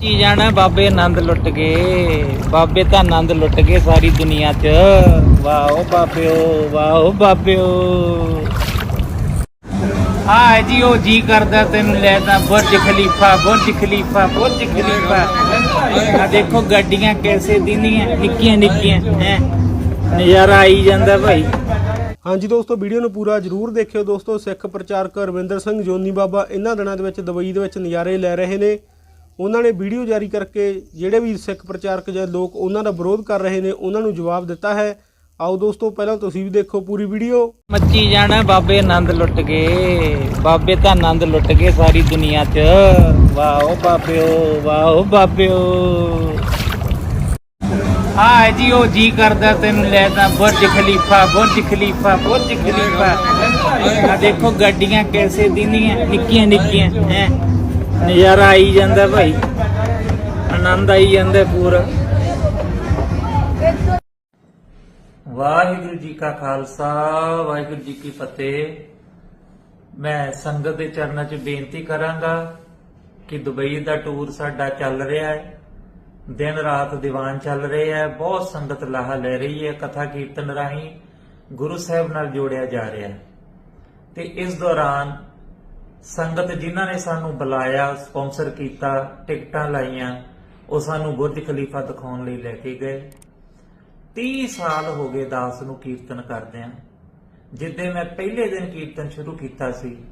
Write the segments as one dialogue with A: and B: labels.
A: ਕੀ ਜਾਣਾ ਬਾਬੇ, ਆਨੰਦ ਲੁੱਟ ਗਏ। ਬਾਬੇ ਤਾਂ ਆਨੰਦ ਲੁੱਟ ਗਏ ਸਾਰੀ ਦੁਨੀਆ 'ਚ। ਵਾਓ ਬਾਬਿਓ ਵਾਓ ਬਾਬਿਓ। ਆ ਜੀ, ਉਹ ਜੀ ਕਰਦਾ ਤੈਨੂੰ ਲੈ ਤਾਂ Burj Khalifa Burj Khalifa Burj Khalifa. ਆ ਦੇਖੋ ਗੱਡੀਆਂ ਕੈਸੇ ਦਿੰਦੀਆਂ, ਨਿੱਕੀਆਂ ਨਿੱਕੀਆਂ, ਹੈ। ਨਜ਼ਾਰਾ ਆਈ ਜਾਂਦਾ ਭਾਈ।
B: ਹਾਂਜੀ ਦੋਸਤੋ, ਵੀਡੀਓ ਨੂੰ ਪੂਰਾ ਜਰੂਰ ਦੇਖਿਓ ਦੋਸਤੋ। ਸਿੱਖ ਪ੍ਰਚਾਰਕ ਰਵਿੰਦਰ ਸਿੰਘ ਜੋਨੀ ਬਾਬਾ ਇਹਨਾਂ ਦਿਨਾਂ ਦੇ ਵਿੱਚ, ਦੁਬਈ ਦੇ ਵਿੱਚ ਨਜ਼ਾਰੇ ਲੈ ਰਹੇ ਨੇ। ਉਹਨਾਂ ਨੇ ਵੀਡੀਓ ਜਾਰੀ ਕਰਕੇ ਜਿਹੜੇ ਵੀ ਸਿੱਖ ਪ੍ਰਚਾਰਕ ਜਾਂ ਲੋਕ ਉਹਨਾਂ ਦਾ ਵਿਰੋਧ ਕਰ ਰਹੇ ਨੇ, ਉਹਨਾਂ ਨੂੰ ਜਵਾਬ ਦਿੱਤਾ ਹੈ। ਆਓ ਦੋਸਤੋ, ਪਹਿਲਾਂ ਤੁਸੀਂ ਵੀ ਦੇਖੋ ਪੂਰੀ ਵੀਡੀਓ।
A: ਮੱਚੀ ਜਾਣਾ, ਬਾਬੇ ਆਨੰਦ ਲੁੱਟ ਗਏ। ਬਾਬੇ ਤਾਂ ਆਨੰਦ ਲੁੱਟ ਗਏ ਸਾਰੀ ਦੁਨੀਆ 'ਚ। ਵਾਓ ਬਾਬਿਓ ਵਾਓ ਬਾਬਿਓ। ਆ ਜੀ, ਉਹ ਜੀ ਕਰਦਾ ਤੈਨੂੰ ਲੈ ਤਾਂ Burj Khalifa Burj Khalifa Burj Khalifa. ਆ ਦੇਖੋ ਗੱਡੀਆਂ ਕੈਸੇ ਦਿੰਦੀਆਂ ਨਿੱਕੀਆਂ ਨਿੱਕੀਆਂ ਹੈ। ਨਜ਼ਾਰਾ ਆਈ ਜਾਂਦਾ ਭਾਈ। ਆਨੰਦ ਆਈ ਜਾਂਦਾ ਪੂਰਾ। ਵਾਹਿਗੁਰੂ ਜੀ ਕਾ ਖਾਲਸਾ, ਵਾਹਿਗੁਰੂ ਜੀ ਕੀ ਫਤਿਹ। ਮੈਂ ਸੰਗਤ ਦੇ ਚਰਨਾਂ 'ਚ ਬੇਨਤੀ ਕਰਾਂਗਾ ਕਿ ਦੁਬਈ ਦਾ ਟੂਰ ਸਾਡਾ ਚੱਲ ਰਿਹਾ ਹੈ। ਦਿਨ ਰਾਤ ਦੀਵਾਨ ਚੱਲ ਰਹੇ ਹੈ। ਬਹੁਤ ਸੰਗਤ ਲਾਹਾ ਲੈ ਰਹੀ ਹੈ। ਕਥਾ ਕੀਰਤਨ ਰਾਹੀਂ ਗੁਰੂ ਸਾਹਿਬ ਨਾਲ ਜੋੜਿਆ ਜਾ ਰਿਹਾ ਹੈ। ਤੇ ਇਸ ਦੌਰਾਨ ਸੰਗਤ ਜਿਨ੍ਹਾਂ ਨੇ ਸਾਨੂੰ ਬੁਲਾਇਆ, ਸਪਾਂਸਰ ਕੀਤਾ, ਟਿਕਟਾਂ ਲਾਈਆਂ, ਉਹ ਸਾਨੂੰ ਬੁਰਜ ਖਲੀਫਾ ਦਿਖਾਉਣ ਲਈ ਲੈ ਕੇ ਗਏ। 30 ਸਾਲ ਹੋ ਗਏ ਦਾਸ ਨੂੰ ਕੀਰਤਨ ਕਰਦਿਆਂ। ਜਿੱਦੇ ਮੈਂ ਪਹਿਲੇ ਦਿਨ ਕੀਰਤਨ ਸ਼ੁਰੂ ਕੀਤਾ ਸੀ,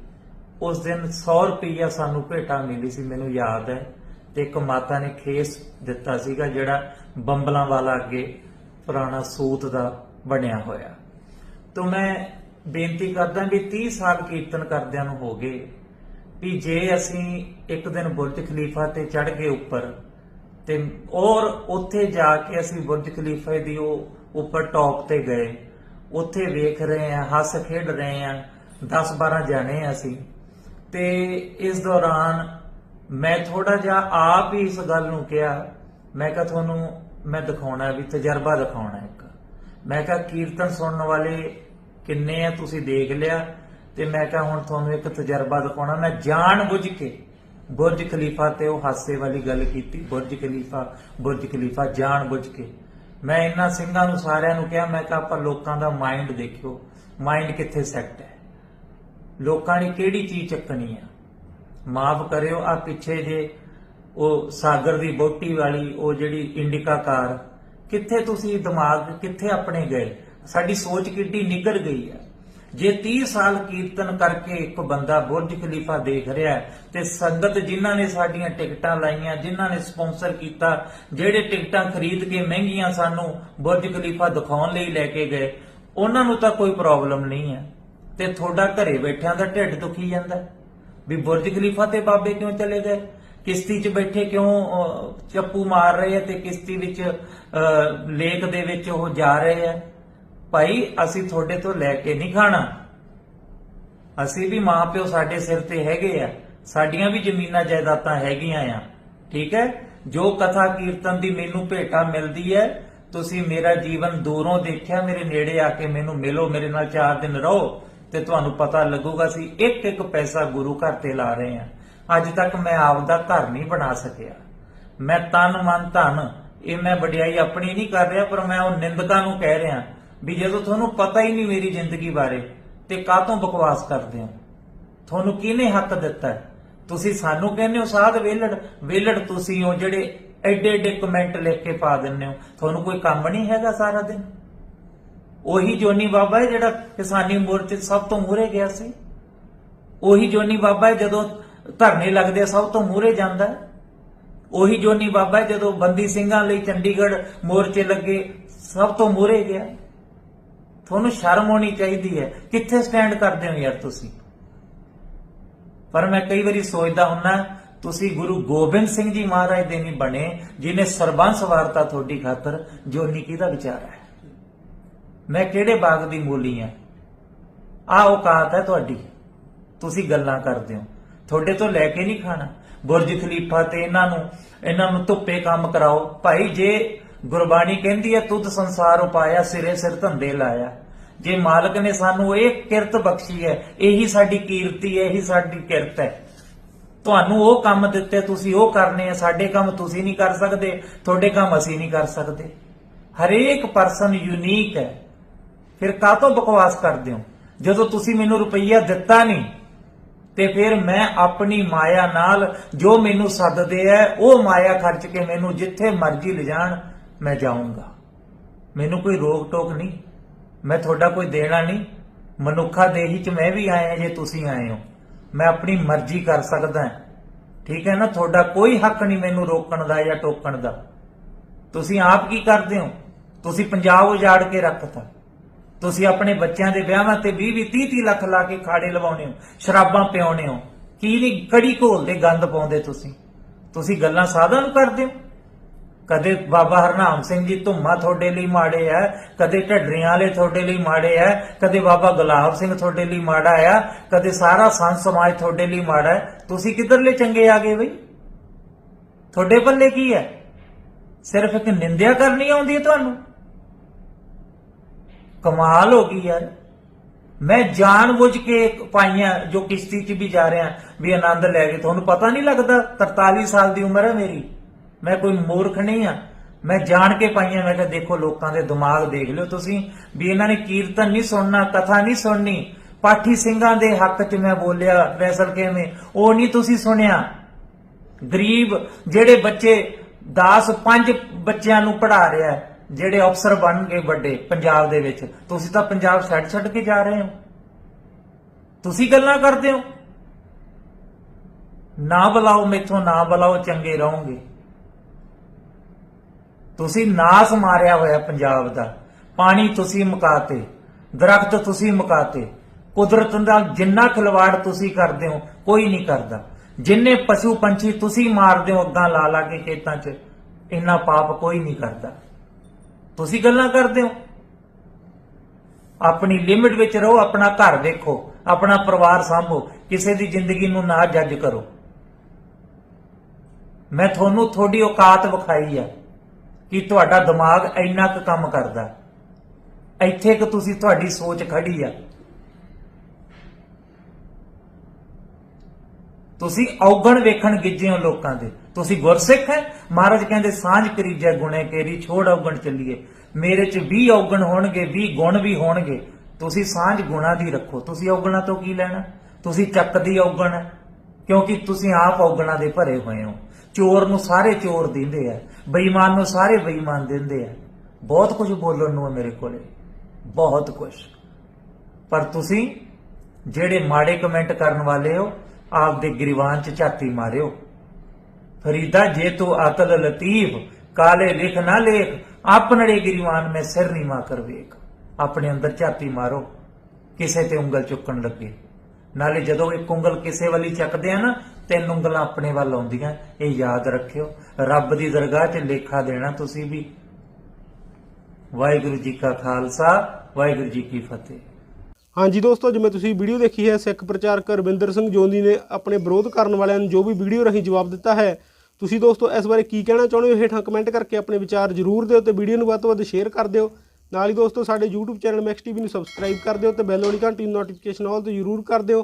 A: ਉਸ ਦਿਨ 100 ਰੁਪਈਆ ਸਾਨੂੰ ਭੇਟਾ ਮਿਲੀ ਸੀ, ਮੈਨੂੰ ਯਾਦ ਹੈ। ਤੇ ਇੱਕ ਮਾਤਾ ਨੇ ਖੇਸ ਦਿੱਤਾ ਸੀਗਾ, ਜਿਹੜਾ ਬੰਬਲਾਂ ਵਾਲਾ ਅੱਗੇ ਪੁਰਾਣਾ ਸੂਤ ਦਾ ਬਣਿਆ ਹੋਇਆ। ਤੋਂ ਮੈਂ ਬੇਨਤੀ ਕਰਦਾ ਵੀ 30 ਸਾਲ ਕੀਰਤਨ ਕਰਦਿਆਂ ਨੂੰ ਹੋ ਗਏ, ਵੀ ਜੇ ਅਸੀਂ ਇੱਕ ਦਿਨ ਬੁਰਜ ਖਲੀਫਾ ਤੇ ਚੜ ਗਏ ਉੱਪਰ, ਤੇ ਔਰ ਉੱਥੇ ਜਾ ਕੇ ਅਸੀਂ ਬੁਰਜ ਖਲੀਫਾ ਦੀ ਉਹ ਉੱਪਰ ਟੌਪ ਤੇ ਗਏ, ਉੱਥੇ ਵੇਖ ਰਹੇ ਆ ਹੱਸ ਖੇਡ ਰਹੇ ਆ 10 12 ਜਾਣੇ ਆ ਅਸੀਂ, ਤੇ ਇਸ ਦੌਰਾਨ ਮੈਂ ਥੋੜਾ ਜਿਹਾ ਆਪ ਹੀ ਇਸ ਗੱਲ ਨੂੰ ਕਿਹਾ, ਮੈਂ ਕਿਹਾ ਤੁਹਾਨੂੰ ਮੈਂ ਦਿਖਾਉਣਾ ਵੀ ਤਜਰਬਾ ਦਿਖਾਉਣਾ ਇੱਕ, ਮੈਂ ਕਿਹਾ ਕੀਰਤਨ ਸੁਣਨ ਵਾਲੇ ਕਿੰਨੇ ਆ ਤੁਸੀਂ ਦੇਖ ਲਿਆ? ਤੇ ਮੈਂ ਕਿਹਾ ਹੁਣ ਤੁਹਾਨੂੰ ਇੱਕ ਤਜਰਬਾ ਦਿਖਾਉਣਾ। ਮੈਂ ਜਾਣ ਬੁੱਝ ਕੇ ਬੁਰਜ ਖਲੀਫਾ ਤੇ ਉਹ ਹਾਸੇ ਵਾਲੀ ਗੱਲ ਕੀਤੀ। ਬੁਰਜ ਖਲੀਫਾ ਬੁਰਜ ਖਲੀਫਾ, ਜਾਣ ਬੁੱਝ ਕੇ। ਮੈਂ ਇਹਨਾਂ ਸਿੰਘਾਂ ਨੂੰ ਸਾਰਿਆਂ ਨੂੰ ਕਿਹਾ, ਮੈਂ ਕਿਹਾ, ਆਪਾਂ ਲੋਕਾਂ ਦਾ ਮਾਈਂਡ ਦੇਖਿਓ। ਮਾਈਂਡ ਕਿੱਥੇ ਸੈੱਟ ਹੈ? ਲੋਕਾਂ ਨੇ ਕਿਹੜੀ ਚੀਜ਼ ਚੱਕਣੀ ਆ? ਮਾਫ ਕਰਿਓ ਆ ਪਿੱਛੇ ਜੇ ਉਹ ਸਾਗਰ ਦੀ ਬੋਟੀ ਵਾਲੀ, ਉਹ ਜਿਹੜੀ ਇੰਡਿਕਾ ਕਾਰ, ਕਿੱਥੇ ਤੁਸੀਂ ਦਿਮਾਗ, ਕਿੱਥੇ ਆਪਣੇ ਗਏ? ਸਾਡੀ ਸੋਚ ਕਿੱਡੀ ਨਿਗਰ ਗਈ ਹੈ। ਜੇ 30 ਸਾਲ ਕੀਰਤਨ ਕਰਕੇ ਇੱਕ ਬੰਦਾ ਬੁਰਜ ਖਲੀਫਾ ਦੇਖ ਰਿਹਾ ਤੇ ਸੰਗਤ ਜਿਨ੍ਹਾਂ ਨੇ ਸਾਡੀਆਂ ਟਿਕਟਾਂ ਲਾਈਆਂ, ਜਿਨ੍ਹਾਂ ਨੇ ਸਪਾਂਸਰ ਕੀਤਾ, ਜਿਹੜੇ ਟਿਕਟਾਂ ਖਰੀਦ ਕੇ ਮਹਿੰਗੀਆਂ ਸਾਨੂੰ ਬੁਰਜ ਖਲੀਫਾ ਦਿਖਾਉਣ ਲਈ ਲੈ ਕੇ ਗਏ, ਉਹਨਾਂ ਨੂੰ ਤਾਂ ਕੋਈ ਪ੍ਰੋਬਲਮ ਨਹੀਂ ਹੈ। ਤੇ ਤੁਹਾਡਾ ਘਰੇ ਬੈਠਿਆਂ ਦਾ ਢਿੱਡ ਦੁਖੀ ਜਾਂਦਾ ਵੀ ਬੁਰਜ ਖਲੀਫਾ ਤੇ ਬਾਬੇ ਕਿਉਂ ਚਲੇ ਗਏ? ਕਿਸ਼ਤੀ 'ਚ ਬੈਠੇ ਕਿਉਂ ਚੱਪੂ ਮਾਰ ਰਹੇ ਆ ਤੇ ਕਿਸ਼ਤੀ ਵਿੱਚ ਲੇਕ ਦੇ ਵਿੱਚ ਉਹ ਜਾ ਰਹੇ ਆ ਭਾਈ, ਅਸੀਂ ਤੁਹਾਡੇ ਤੋਂ ਲੈ ਕੇ ਨਹੀਂ ਖਾਣਾ। ਅਸੀਂ ਵੀ ਮਾਪਿਓ ਸਾਡੇ ਸਿਰ ਤੇ ਹੈਗੇ ਆ। ਸਾਡੀਆਂ ਵੀ ਜ਼ਮੀਨਾਂ ਜਾਇਦਾਦਾਂ ਹੈਗੀਆਂ ਆ। ਠੀਕ ਹੈ? ਜੋ ਕਥਾ ਕੀਰਤਨ ਦੀ ਮੈਨੂੰ ਭੇਟਾ ਮਿਲਦੀ ਹੈ, ਤੁਸੀਂ ਮੇਰਾ ਜੀਵਨ ਦੂਰੋਂ ਦੇਖਿਆ, ਮੇਰੇ ਨੇੜੇ ਆ ਕੇ ਮੈਨੂੰ ਮਿਲੋ, ਮੇਰੇ ਨਾਲ ਚਾਰ ਦਿਨ ਰਹੋ, ਤੇ ਤੁਹਾਨੂੰ ਪਤਾ ਲੱਗੂਗਾ ਅਸੀਂ ਇੱਕ ਇੱਕ ਪੈਸਾ ਗੁਰੂ ਘਰ ਤੇ ਲਾ ਰਹੇ ਆ ਅੱਜ ਤੱਕ ਮੈਂ ਆਪਦਾ ਘਰ ਨਹੀਂ ਬਣਾ ਸਕਿਆ। ਮੈਂ ਤਨ ਮਨ ਧਨ, ਇਹ ਮੈਂ ਵਡਿਆਈ ਆਪਣੀ ਨਹੀਂ ਕਰ ਰਿਹਾ, ਪਰ ਮੈਂ ਉਹ ਨਿੰਦਕਾਂ ਨੂੰ ਕਹਿ ਰਿਹਾ। ਵੀ ਜਦੋਂ ਤੁਹਾਨੂੰ ਪਤਾ ਹੀ ਨਹੀਂ ਮੇਰੀ ਜ਼ਿੰਦਗੀ ਬਾਰੇ ਤੇ ਕਾਹਤੋਂ ਬਕਵਾਸ ਕਰਦੇ ਹੋ? ਤੁਹਾਨੂੰ ਕਿਹਨੇ ਹੱਕ ਦਿੱਤਾ? ਤੁਸੀਂ ਸਾਨੂੰ ਕਹਿੰਦੇ ਹੋ, ਸਾਧ ਵੇਲੜ ਵੇਲੜ ਤੁਸੀਂ ਹੋ ਜਿਹੜੇ ਐਡੇ ਐਡੇ ਕਮੈਂਟ ਲਿਖ ਕੇ ਪਾ ਦਿੰਦੇ ਹੋ। ਤੁਹਾਨੂੰ ਕੋਈ ਕੰਮ ਨਹੀਂ ਹੈਗਾ ਸਾਰਾ ਦਿਨ? ਉਹੀ ਜੋਨੀ ਬਾਬਾ ਹੈ ਜਿਹੜਾ ਕਿਸਾਨੀ ਮੋਰਚੇ ਸਭ ਤੋਂ ਮੂਹਰੇ ਗਿਆ ਸੀ। ਉਹੀ ਜੋਨੀ ਬਾਬਾ ਹੈ ਜਦੋਂ ਧਰਨੇ ਲੱਗਦੇ ਸਭ ਤੋਂ ਮੂਹਰੇ ਜਾਂਦਾ ਉਹੀ ਜੋਨੀ ਬਾਬਾ ਜਦੋਂ ਬੰਦੀ ਸਿੰਘਾਂ ਲਈ ਚੰਡੀਗੜ੍ਹ ਮੋਰਚੇ ਲੱਗੇ, ਸਭ ਤੋਂ ਮੂਹਰੇ ਗਿਆ। ਤੁਹਾਨੂੰ ਸ਼ਰਮ ਆਉਣੀ ਚਾਹੀਦੀ ਹੈ। ਕਿੱਥੇ ਸਟੈਂਡ ਕਰਦੇ ਹੋ ਯਾਰ ਤੁਸੀਂ? ਪਰ ਮੈਂ ਕਈ ਵਾਰੀ ਸੋਚਦਾ ਹੁੰਨਾ, ਤੁਸੀਂ ਗੁਰੂ ਗੋਬਿੰਦ ਸਿੰਘ ਜੀ ਮਹਾਰਾਜ ਦੇ ਨਹੀਂ ਬਣੇ, ਜਿਨੇ ਸਰਬੰਸ ਵਾਰਤਾ ਤੁਹਾਡੀ ਖਾਤਰ ਜੋਨੀ ਕਿਹਦਾ ਵਿਚਾਰ ਹੈ? ਮੈਂ ਕਿਹੜੇ ਬਾਗ ਦੀ ਮੂਲੀ ਆ ਆ ਔਕਾਤ ਹੈ ਤੁਹਾਡੀ। ਤੁਸੀਂ ਗੱਲਾਂ ਕਰਦੇ ਹੋ। ਤੁਹਾਡੇ ਤੋਂ ਲੈ ਕੇ ਨਹੀਂ ਖਾਣਾ। ਬੁਰਜ ਖਲੀਫਾ ਤੇ ਇਹਨਾਂ ਨੂੰ ਇਹਨਾਂ ਨੂੰ ਧੁੱਪੇ ਕੰਮ ਕਰਾਓ। ਭਾਈ ਜੇ ਗੁਰਬਾਣੀ ਕਹਿੰਦੀ ਹੈ, ਤੁਧ ਸੰਸਾਰ ਉਪਾਇਆ, ਸਿਰੇ ਸਿਰ ਧੰਦੇ ਲਾਇਆ। ਜੇ ਮਾਲਕ ਨੇ ਸਾਨੂੰ ਇਹ ਕਿਰਤ ਬਖਸ਼ੀ ਹੈ, ਇਹੀ ਸਾਡੀ ਕੀਰਤੀ ਹੈ, ਇਹੀ ਸਾਡੀ ਕਿਰਤ ਹੈ। ਤੁਹਾਨੂੰ ਉਹ ਕੰਮ ਦਿੱਤੇ, ਤੁਸੀਂ ਉਹ ਕਰਨੇ ਆ, ਸਾਡੇ ਕੰਮ ਤੁਸੀਂ ਨਹੀਂ ਕਰ ਸਕਦੇ, ਤੁਹਾਡੇ ਕੰਮ ਅਸੀਂ ਨਹੀਂ ਕਰ ਸਕਦੇ। ਹਰੇਕ ਪਰਸਨ ਯੂਨੀਕ ਹੈ। ਫਿਰ ਕਾਹਤੋਂ ਬਕਵਾਸ ਕਰਦੇ ਹੋ? ਜਦੋਂ ਤੁਸੀਂ ਮੈਨੂੰ ਰੁਪਈਆ ਦਿੱਤਾ ਨਹੀਂ, ਤੇ ਫਿਰ ਮੈਂ ਆਪਣੀ ਮਾਇਆ ਨਾਲ ਜੋ ਮੈਨੂੰ ਸੱਦਦੇ ਐ ਉਹ ਮਾਇਆ ਖਰਚ ਕੇ ਮੈਨੂੰ ਜਿੱਥੇ ਮਰਜ਼ੀ ਲਿਜਾਣ। ਮੈਂ ਜਾਊਂਗਾ। ਮੈਨੂੰ ਕੋਈ ਰੋਕ ਟੋਕ ਨਹੀਂ। ਮੈਂ ਤੁਹਾਡਾ ਕੋਈ ਦੇਣਾ ਨਹੀਂ। ਮਨੁੱਖਾ ਦੇਹੀ ਚ ਮੈਂ ਵੀ ਆਇਆ ਜੇ ਤੁਸੀਂ ਆਏ ਹੋ। ਮੈਂ ਆਪਣੀ ਮਰਜ਼ੀ ਕਰ ਸਕਦਾ ਹਾਂ। ਠੀਕ ਹੈ ਨਾ? ਤੁਹਾਡਾ ਕੋਈ ਹੱਕ ਨਹੀਂ ਮੈਨੂੰ ਰੋਕਣ ਦਾ ਜਾਂ ਟੋਕਣ ਦਾ। ਤੁਸੀਂ ਆਪ ਕੀ ਕਰਦੇ ਹੋ? ਤੁਸੀਂ ਪੰਜਾਬ ਉਜਾੜ ਕੇ ਰੱਖਤਾ। ਤੁਸੀਂ ਆਪਣੇ ਬੱਚਿਆਂ ਦੇ ਵਿਆਹਾਂ ਤੇ 20 20 30 30 ਲੱਖ ਲਾ ਕੇ ਖਾੜੇ ਲਵਾਉਣੇ ਹੋ, ਸ਼ਰਾਬਾਂ ਪਿਆਉਣੇ ਹੋ। ਕੀ ਨਹੀਂ? ਕੜੀ ਘੋਲਦੇ ਗੰਦ ਪਾਉਂਦੇ ਤੁਸੀਂ। ਤੁਸੀਂ ਗੱਲਾਂ ਸਾਧਨ ਨੂੰ ਕਰਦੇ ਹੋ? ਕਦੇ ਬਾਬਾ ਹਰਨਾਮ ਸਿੰਘ ਜੀ ਧੁੰਮਾ ਤੁਹਾਡੇ ਲਈ ਮਾੜੇ ਆ, ਕਦੇ ਢੱਡਰੀਆਂ ਵਾਲੇ ਤੁਹਾਡੇ ਲਈ ਮਾੜੇ ਆ, ਕਦੇ ਬਾਬਾ ਗੁਲਾਬ ਸਿੰਘ ਤੁਹਾਡੇ ਲਈ ਮਾੜਾ ਆ, ਕਦੇ ਸਾਰਾ ਸੰਤ ਸਮਾਜ ਤੁਹਾਡੇ ਲਈ ਮਾੜਾ ਹੈ ਤੁਸੀਂ ਕਿੱਧਰਲੇ ਚੰਗੇ ਆ ਗਏ ਬਈ? ਤੁਹਾਡੇ ਪੱਲੇ ਕੀ ਹੈ ਸਿਰਫ ਇੱਕ ਨਿੰਦਿਆ ਕਰਨੀ ਆਉਂਦੀ ਹੈ ਤੁਹਾਨੂੰ? ਕਮਾਲ ਹੋ ਗਈ ਯਾਰ। ਮੈਂ ਜਾਣਬੁੱਝ ਕੇ ਪਾਈਆਂ ਜੋ ਕਿਸ਼ਤੀ 'ਚ ਵੀ ਜਾ ਰਿਹਾ ਵੀ ਆਨੰਦ ਲੈ ਕੇ। ਤੁਹਾਨੂੰ ਪਤਾ ਨਹੀਂ ਲੱਗਦਾ 43 ਸਾਲ ਦੀ ਉਮਰ ਹੈ ਮੇਰੀ? ਮੈਂ ਕੋਈ ਮੂਰਖ ਨਹੀਂ ਆ। ਮੈਂ ਜਾਣ ਕੇ ਪਾਈਆਂ, ਮੈਂ ਕਿਹਾ ਦੇਖੋ ਲੋਕਾਂ ਦੇ ਦਿਮਾਗ ਦੇਖ ਲਿਓ ਤੁਸੀਂ, ਵੀ ਇਹਨਾਂ ਨੇ ਕੀਰਤਨ ਨਹੀਂ ਸੁਣਨਾ, ਕਥਾ ਨਹੀਂ ਸੁਣਨੀ। ਪਾਠੀ ਸਿੰਘਾਂ ਦੇ ਹੱਕ 'ਚ ਮੈਂ ਬੋਲਿਆ, ਫੈਸਲ ਕਿਵੇਂ? ਉਹ ਨਹੀਂ ਤੁਸੀਂ ਸੁਣਿਆ। ਗਰੀਬ ਜਿਹੜੇ ਬੱਚੇ 10 5 ਬੱਚਿਆਂ ਨੂੰ ਪੜ੍ਹਾ ਰਿਹਾ, ਜਿਹੜੇ ਅਫਸਰ ਬਣ ਗਏ ਵੱਡੇ ਪੰਜਾਬ ਦੇ ਵਿੱਚ। ਤੁਸੀਂ ਤਾਂ ਪੰਜਾਬ ਛੱਡ ਛੱਡ ਕੇ ਜਾ ਰਹੇ ਹੋ। ਤੁਸੀਂ ਗੱਲਾਂ ਕਰਦੇ ਹੋ। ਨਾ ਬੁਲਾਓ, ਮੈਥੋਂ ਨਾ ਬੁਲਾਓ, ਚੰਗੇ ਰਹੋਗੇ। ਤੁਸੀਂ ਨਾਸ ਮਾਰਿਆ ਹੋਇਆ ਪੰਜਾਬ ਦਾ। ਪਾਣੀ ਤੁਸੀਂ ਮੁਕਾਤੇ, ਦਰਖਤ ਤੁਸੀਂ ਮੁਕਾਤੇ। ਕੁਦਰਤ ਦਾ ਜਿੰਨਾ ਖਿਲਵਾੜ ਤੁਸੀਂ ਕਰਦੇ ਹੋ, ਕੋਈ ਨਹੀਂ ਕਰਦਾ। ਜਿੰਨੇ ਪਸ਼ੂ ਪੰਛੀ ਤੁਸੀਂ ਮਾਰਦੇ ਹੋ ਅੱਗਾ ਲਾ ਲਾ ਕੇ ਖੇਤਾਂ 'ਚ, ਇੰਨਾ ਪਾਪ ਕੋਈ ਨਹੀਂ ਕਰਦਾ। ਤੁਸੀਂ ਗੱਲਾਂ ਕਰਦੇ ਹੋ? ਆਪਣੀ ਲਿਮਿਟ ਵਿੱਚ ਰਹੋ, ਆਪਣਾ ਘਰ ਦੇਖੋ, ਆਪਣਾ ਪਰਿਵਾਰ ਸਾਂਭੋ, ਕਿਸੇ ਦੀ ਜ਼ਿੰਦਗੀ ਨੂੰ ਨਾ ਜੱਜ ਕਰੋ। ਮੈਂ ਤੁਹਾਨੂੰ ਤੁਹਾਡੀ ਔਕਾਤ ਵਿਖਾਈ ਆ। ਕਿ ਤੁਹਾਡਾ ਦਿਮਾਗ ਇੰਨਾ ਕੁ ਕੰਮ ਕਰਦਾ। ਇੱਥੇ ਕਿ ਤੁਸੀਂ ਤੁਹਾਡੀ ਸੋਚ ਖੜੀ ਆ। ਤੁਸੀਂ ਔਗਣ ਵੇਖਣ ਗਿੱਜੇ ਹੋ ਲੋਕਾਂ ਦੇ। ਤੁਸੀਂ ਗੁਰਸਿੱਖ ਹੈ, ਮਹਾਰਾਜ ਕਹਿੰਦੇ, ਸਾਂਝ ਕਰੀਜੈ ਗੁਣੇ ਕੇਰੀ, ਛੋੜ ਔਗਣ ਚੱਲੀਏ। ਮੇਰੇ ਚ 20 ਔਗਣ ਹੋਣਗੇ 20 ਗੁਣ ਵੀ ਹੋਣਗੇ। ਤੁਸੀਂ ਸਾਂਝ ਗੁਣਾ ਦੀ ਰੱਖੋ। ਤੁਸੀਂ ਔਗਣਾ ਤੋਂ ਕੀ ਲੈਣਾ? ਤੁਸੀਂ ਚੱਕਦੀ ਔਗਣ ਹੈ, ਕਿਉਂਕਿ ਤੁਸੀਂ ਆਪ ਔਗਣਾ ਦੇ ਭਰੇ ਹੋਏ ਹੋ। ਚੋਰ ਨੂੰ ਸਾਰੇ ਚੋਰ ਦਿੰਦੇ ਆ, ਬੇਈਮਾਨ ਨੂੰ ਸਾਰੇ ਬੇਈਮਾਨ ਦਿੰਦੇ ਆ। ਬਹੁਤ ਕੁਝ ਬੋਲਣ ਨੂੰ ਹੈ ਮੇਰੇ ਕੋਲੇ, ਬਹੁਤ ਕੁਝ। ਪਰ ਤੁਸੀਂ ਜਿਹੜੇ ਮਾੜੇ ਕਮੈਂਟ ਕਰਨ ਵਾਲੇ ਹੋ, ਆਪਦੇ ਗਰੀਵਾਨ ਚ ਝਾਤੀ ਮਾਰਿਓ। ਫਰੀਦਾ ਜੇ ਤੂੰ ਅਕਲ ਲਤੀਫ, ਕਾਲੇ ਲਿਖ ਨਾ ਲੇਖ ਆਪਣੇ ਗਰੀਵਾਨ ਮੈਂ ਸਿਰ ਨਹੀਂ ਮਾ ਕਰ ਵੇਖ। ਆਪਣੇ ਅੰਦਰ ਝਾਤੀ ਮਾਰੋ, ਕਿਸੇ ਤੇ ਉਂਗਲ ਚੁੱਕਣ ਲੱਗੇ। ਨਾਲੇ ਜਦੋਂ ਇੱਕ ਉਂਗਲ ਕਿਸੇ ਵਾਲੀ ਚੱਕਦੇ ਆ ਨਾ ਤਿੰਨ ਉਂਗਲਾਂ ਆਪਣੇ ਵੱਲ ਆਉਂਦੀਆਂ, ਇਹ ਯਾਦ ਰੱਖਿਓ। ਰੱਬ ਦੀ ਦਰਗਾਹ 'ਚ ਲੇਖਾ ਦੇਣਾ ਤੁਸੀਂ ਵੀ। ਵਾਹਿਗੁਰੂ ਜੀ ਕਾ ਖਾਲਸਾ, ਵਾਹਿਗੁਰੂ ਜੀ ਕੀ ਫਤਿਹ।
B: ਹਾਂਜੀ ਦੋਸਤੋ, ਜਿਵੇਂ ਤੁਸੀਂ ਵੀਡੀਓ ਦੇਖੀ ਹੈ, ਸਿੱਖ ਪ੍ਰਚਾਰਕ ਰਵਿੰਦਰ ਸਿੰਘ ਜੋਨੀ ਨੇ ਆਪਣੇ ਵਿਰੋਧ ਕਰਨ ਵਾਲਿਆਂ ਨੂੰ ਜੋ ਵੀ ਵੀਡੀਓ ਰਾਹੀਂ ਜਵਾਬ ਦਿੱਤਾ ਹੈ, ਤੁਸੀਂ ਦੋਸਤੋ ਇਸ ਬਾਰੇ ਕੀ ਕਹਿਣਾ ਚਾਹੁੰਦੇ ਹੋ ਹੇਠਾਂ ਕਮੈਂਟ ਕਰਕੇ ਆਪਣੇ ਵਿਚਾਰ ਜ਼ਰੂਰ ਦਿਓ ਤੇ ਵੀਡੀਓ ਨੂੰ ਵੱਧ ਤੋਂ ਵੱਧ ਸ਼ੇਅਰ ਕਰ ਦਿਓ। ਨਾਲ ਹੀ ਦੋਸਤੋ, ਸਾਡੇ YouTube ਚੈਨਲ ਮੈਕਸ ਟੀਵੀ ਨੂੰ ਸਬਸਕ੍ਰਾਈਬ ਕਰ ਦਿਓ ਤੇ ਬੈਲ ਵਾਲੀ ਘੰਟੀ ਨੂੰ ਨੋਟੀਫਿਕੇਸ਼ਨ ਆਲ ਤੇ ਜ਼ਰੂਰ ਕਰ ਦਿਓ।